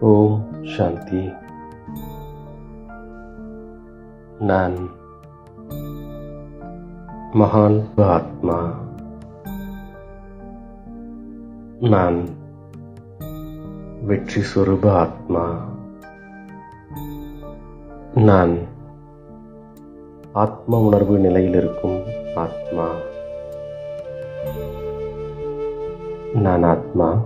ஓம் சாந்தி. நான் மகான் ஆத்மா. நான் வெற்றி சொரூப ஆத்மா. நான் ஆத்ம உணர்வு நிலையில் இருக்கும் ஆத்மா. நான் ஆத்மா.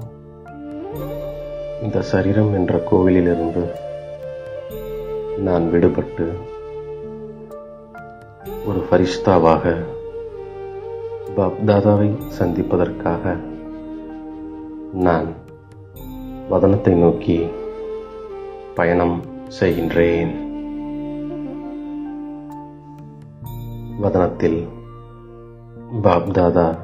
இந்த சரீரம் என்ற கோவிலிலிருந்து நான் விடுபட்டு ஒரு ஃபரிஷ்தாவாக பாப்தாதாவை சந்திப்பதற்காக நான் வதனத்தை நோக்கி பயணம் செய்கின்றேன். வதனத்தில் பாப்தாதா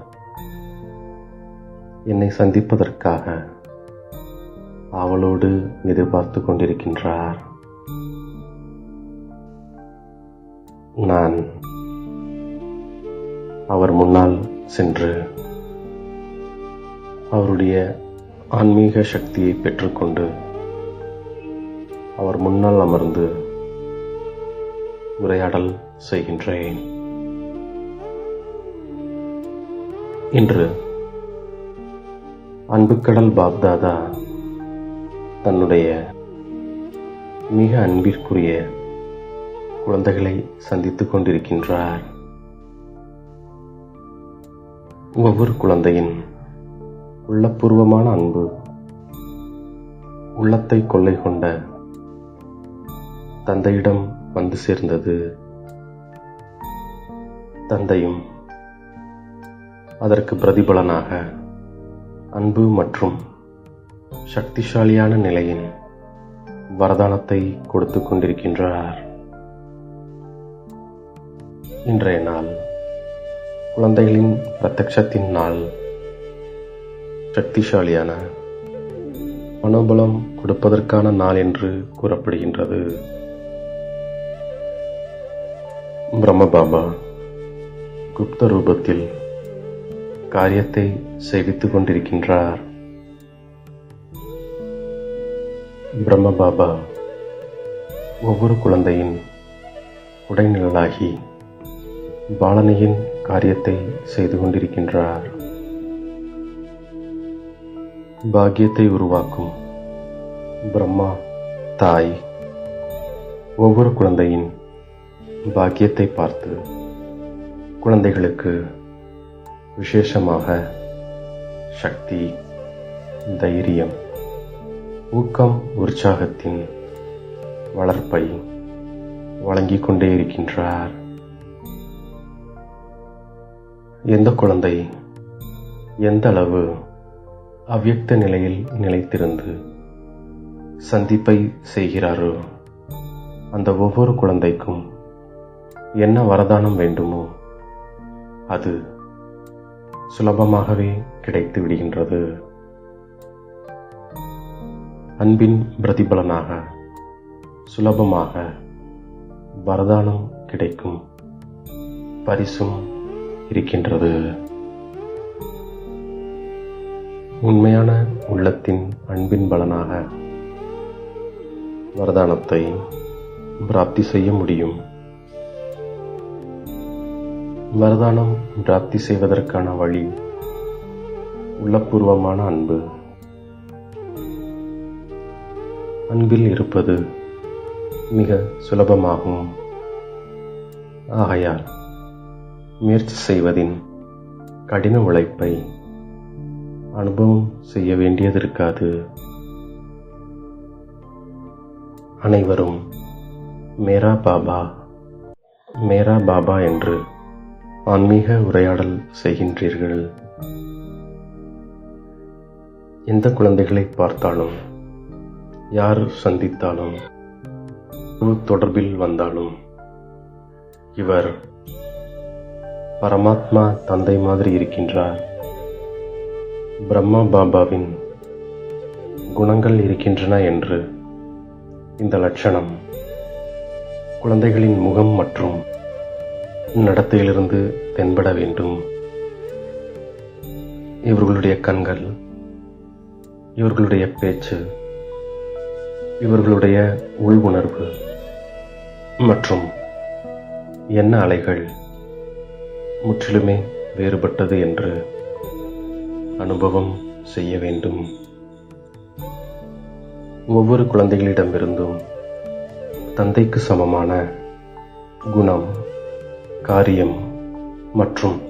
என்னை சந்திப்பதற்காக அவளோடு எதிர்பார்த்து கொண்டிருக்கின்றார். நான் அவர் முன்னால் சென்று அவருடைய ஆன்மீக சக்தியை பெற்றுக்கொண்டு அவர் முன்னால் அமர்ந்து உரையாடல் செய்கின்றேன். இன்று அன்புக்கடல் பாப்தாதா தன்னுடைய மிக அன்பிற்குரிய குழந்தைகளை சந்தித்துக் கொண்டிருக்கின்றார். ஒவ்வொரு குழந்தையின் உள்ளபூர்வமான அன்பு உள்ளத்தை கொள்ளை கொண்ட தந்தையிடம் வந்து சேர்ந்தது. தந்தையும் அதற்கு பிரதிபலனாக அன்பு மற்றும் சக்திசாலியான நிலையில் வரதானத்தை கொடுத்து கொண்டிருக்கின்றார். இன்றைய நாள் குழந்தைகளின் பிரத்யட்சத்தின் நாள். சக்திசாலியான மனோபலம் கொடுப்பதற்கான நாள் என்று கூறப்படுகின்றது. பிரம்மபாபா குப்த ரூபத்தில் காரியத்தை செய்வித்துக் கொண்டிருக்கின்றார். பிரம்ம பாபா ஒவ்வொரு குழந்தையின் உடைநிழலாகி பாலனையின் காரியத்தை செய்து கொண்டிருக்கின்றார். பாக்கியத்தை உருவாக்கும் பிரம்மா தாய் ஒவ்வொரு குழந்தையின் பாக்கியத்தை பார்த்து குழந்தைகளுக்கு விசேஷமாக சக்தி தைரியம் ஊக்கம் உற்சாகத்தின் வளர்ப்பை வழங்கிக் கொண்டே இருக்கின்றார். எந்த குழந்தை எந்த அளவு அவ்வியக்த நிலையில் நிலைத்திருந்து சந்திப்பை செய்கிறாரோ அந்த ஒவ்வொரு குழந்தைக்கும் என்ன வரதானம் வேண்டுமோ அது சுலபமாகவே கிடைத்து விடுகின்றது. அன்பின் பிரதிபலனாக சுலபமாக வரதானம் கிடைக்கும் பரிசும் இருக்கின்றது. உண்மையான உள்ளத்தின் அன்பின் பலனாக வரதானத்தை பிராப்தி செய்ய முடியும். வரதானம் பிராப்தி செய்வதற்கான வழி உள்ளபூர்வமான அன்பு. அன்பில் இருப்பது மிக சுலபமாகும். ஆகையால் முயற்சி செய்வதின் கடின உழைப்பை அனுபவம் செய்ய வேண்டியது இருக்காது அனைவரும் மேரா பாபா மேரா பாபா என்று ஆன்மீக உரையாடல் செய்கின்றீர்கள். எந்த குழந்தைகளை பார்த்தாலும் யார் சந்தித்தாலும் தொடர்பில் வந்தாலும் இவர் பரமாத்மா தந்தை மாதிரி இருக்கின்றார். பிரம்மா பாபாவின் குணங்கள் இருக்கின்றன என்று இந்த லட்சணம் குழந்தைகளின் முகம் மற்றும் நடத்தையிலிருந்து தென்பட வேண்டும். இவர்களுடைய கண்கள் இவர்களுடைய பேச்சு இவர்களுடைய உள் உணர்வு மற்றும் எண்ண அலைகள் முற்றிலுமே வேறுபட்டது என்று அனுபவம் செய்ய வேண்டும். ஒவ்வொரு குழந்தைகளிடமிருந்தும் தந்தைக்கு சமமான குணம் காரியம் மற்றும்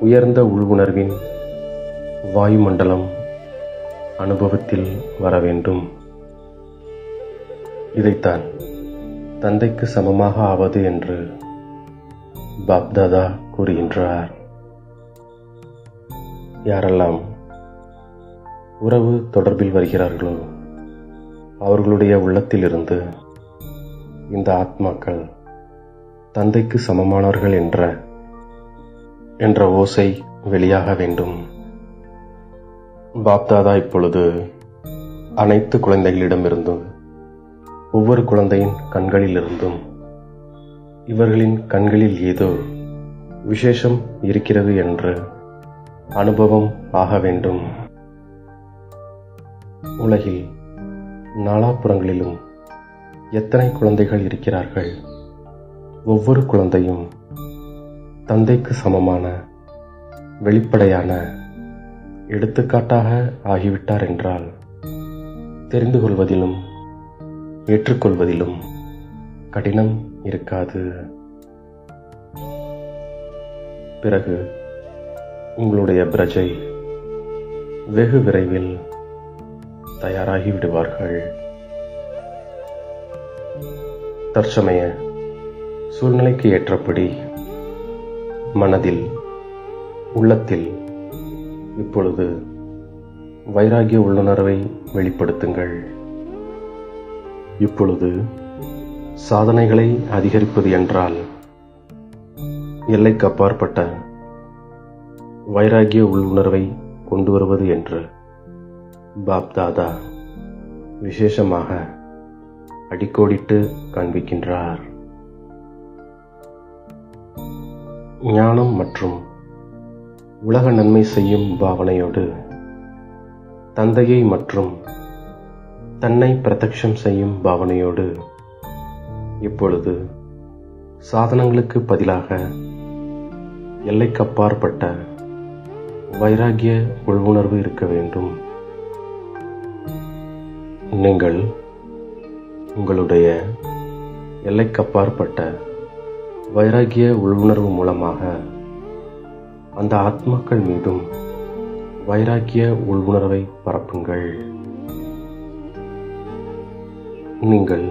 உயர்ந்த உள்வுணர்வின் வாயுமண்டலம் அனுபவத்தில் வர வேண்டும். இதைத்தான் தந்தைக்கு சமமாக ஆவது என்று பாப்தாதா கூறுகின்றார். யாரெல்லாம் உறவு தொடர்பில் வருகிறார்களோ அவர்களுடைய உள்ளத்திலிருந்து இந்த ஆத்மாக்கள் தந்தைக்கு சமமானவர்கள் என்ற என்ற ஓசை வெளியாக வேண்டும். பாப்தாதா இப்பொழுது அனைத்து குழந்தைகளிடமிருந்தும் ஒவ்வொரு குழந்தையின் கண்களிலிருந்தும் இவர்களின் கண்களில் ஏதோ விசேஷம் இருக்கிறது என்று அனுபவம் ஆக வேண்டும். உலகில் நாலாபுறங்களிலும் எத்தனை குழந்தைகள் இருக்கிறார்கள்? ஒவ்வொரு குழந்தையும் தந்தைக்கு சமமான வெளிப்படையான எடுத்துக்காட்டாக ஆகிவிட்டார் என்றால் தெரிந்து கொள்வதிலும் ஏற்றுக்கொள்வதிலும் கடினம் இருக்காது. பிறகு உங்களுடைய பிரஜை வெகு விரைவில் தயாராகி விடுவார்கள். தற்சமய சூழ்நிலைக்கு ஏற்றபடி மனதில் உள்ளத்தில் இப்பொழுது வைராகிய உள்ளுணர்வை வெளிப்படுத்துங்கள். இப்பொழுது சாதனைகளை அதிகரிப்பது என்றால் எல்லைக்கு அப்பாற்பட்ட வைராகிய உள்ளுணர்வை கொண்டு வருவது என்று பாப்தாதா விசேஷமாக அடிக்கோடிட்டு காண்பிக்கின்றார். ஞானம் மற்றும் உலக நன்மை செய்யும் பாவனையோடு தந்தையை மற்றும் தன்னை பிரத்யக்ஷம் செய்யும் பாவனையோடு இப்பொழுது சாதனங்களுக்கு பதிலாக எல்லைக்கப்பாற்பட்ட வைராகிய உள்வுணர்வு இருக்க வேண்டும். நீங்கள் உங்களுடைய எல்லைக்கப்பாற்பட்ட வைராகிய உள்வுணர்வு மூலமாக அந்த ஆத்மாக்கள் மீதும் வைராகிய உள்வுணர்வை பரப்புங்கள். நீங்கள்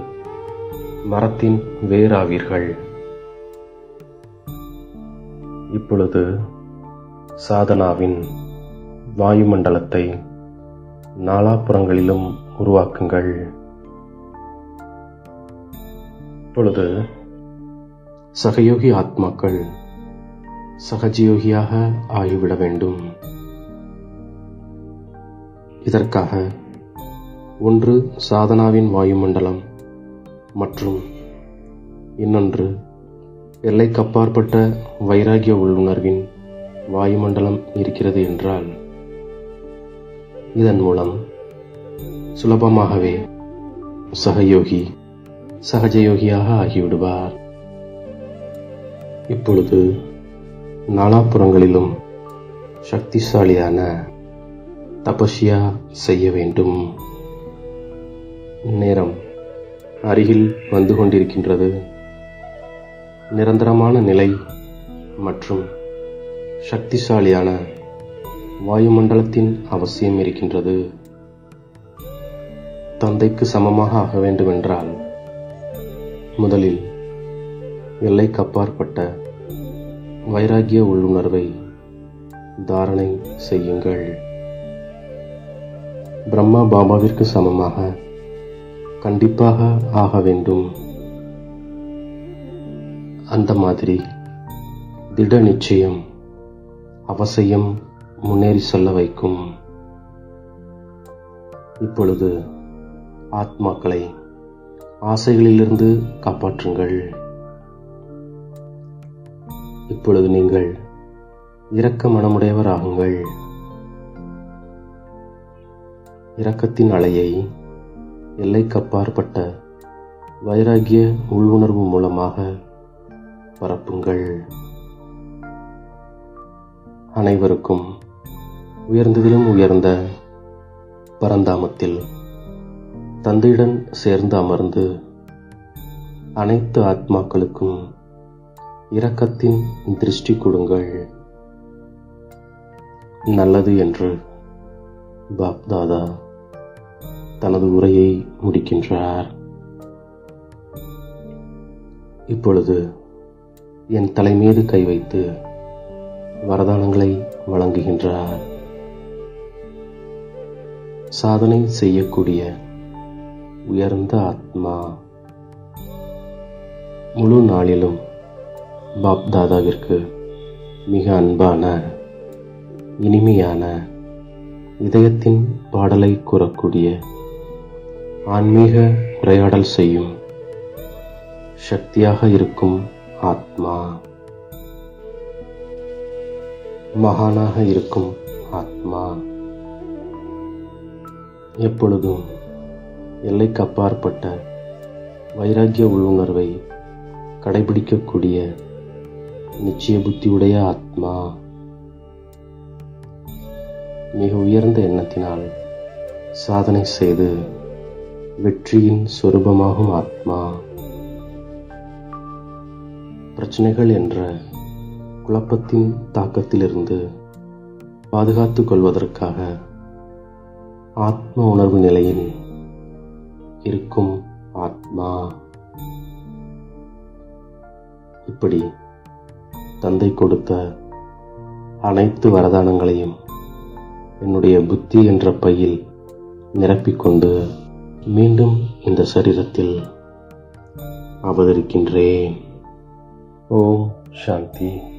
மரத்தின் வேராவீர்கள். இப்பொழுது சாதனாவின் வாயுமண்டலத்தை நாலாபுறங்களிலும் உருவாக்குங்கள். இப்பொழுது சகயோகி ஆத்மாக்கள் சகஜயோகியாக ஆகிவிட வேண்டும். இதற்காக ஒன்று சாதனாவின் வாயுமண்டலம் மற்றும் இன்னொன்று எல்லைக்கப்பாற்பட்ட வைராகிய உள்ளுணர்வின் வாயுமண்டலம் இருக்கிறது என்றால் இதன் மூலம் சுலபமாகவே சகயோகி சகஜயோகியாக ஆகிவிடுவார். இப்பொழுது நாலாபுறங்களிலும் சக்திசாலியான தபஸ்யா செய்ய வேண்டும். நேரம் அருகில் வந்து கொண்டிருக்கின்றது. நிரந்தரமான நிலை மற்றும் சக்திசாலியான வாயுமண்டலத்தின் அவசியம் இருக்கின்றது. தந்தைக்கு சமமாக ஆக வேண்டுமென்றால் முதலில் எல்லைக்கு அப்பாற்பட்ட வைராகிய உள்ளுணர்வை தாரணை செய்யுங்கள். பிரம்மா பாபாவிற்கு சமமாக கண்டிப்பாக ஆக வேண்டும். அந்த மாதிரி திட நிச்சயம் அவசியம் முன்னேறி செல்ல வைக்கும். இப்பொழுது ஆத்மாக்களை ஆசைகளிலிருந்து காப்பாற்றுங்கள். இப்பொழுது நீங்கள் இரக்க மனமுடையவராகுங்கள். இரக்கத்தின் அலையை எல்லைக்கப்பாற்பட்ட வைராகிய உள்ளுணர்வு மூலமாக பரப்புங்கள். அனைவருக்கும் உயர்ந்ததிலும் உயர்ந்த பரந்தாமத்தில் தந்தையுடன் சேர்ந்து அமர்ந்து அனைத்து ஆத்மாக்களுக்கும் இரக்கத்தின் திருஷ்டி கொடுங்கள். நல்லது என்று பாப்தாதா தனது உரையை முடிக்கின்றார். இப்பொழுது என் தலைமீது கை வைத்து வரதானங்களை வழங்குகின்றார். சாதனை செய்யக்கூடிய உயர்ந்த ஆத்மா. முழு நாளிலும் பாப் தாதாவிற்கு மிக அன்பான இனிமையான இதயத்தின் பாடலை கூறக்கூடிய ஆன்மீக உரையாடல் செய்யும் சக்தியாக இருக்கும் ஆத்மா. மகானாக இருக்கும் ஆத்மா. எப்பொழுதும் எல்லைக்கு அப்பாற்பட்ட வைராக்கிய உள்ளுணர்வை கடைபிடிக்கக்கூடிய நிச்சய புத்தியுடைய ஆத்மா. மிக உயர்ந்த எண்ணத்தினால் சாதனை செய்து வெற்றியின் சொரூபமாகும் ஆத்மா. பிரச்சனைகள் என்ற குழப்பத்தின் தாக்கத்திலிருந்து பாதுகாத்துக் கொள்வதற்காக ஆத்ம உணர்வு நிலையில் இருக்கும் ஆத்மா. இப்படி தந்தை கொடுத்த அனைத்து வரதானங்களையும் என்னுடைய புத்தி என்ற பையில் நிரப்பிக்கொண்டு மீண்டும் இந்த சரீரத்தில் அவதரிக்கின்றேன். ஓம் சாந்தி.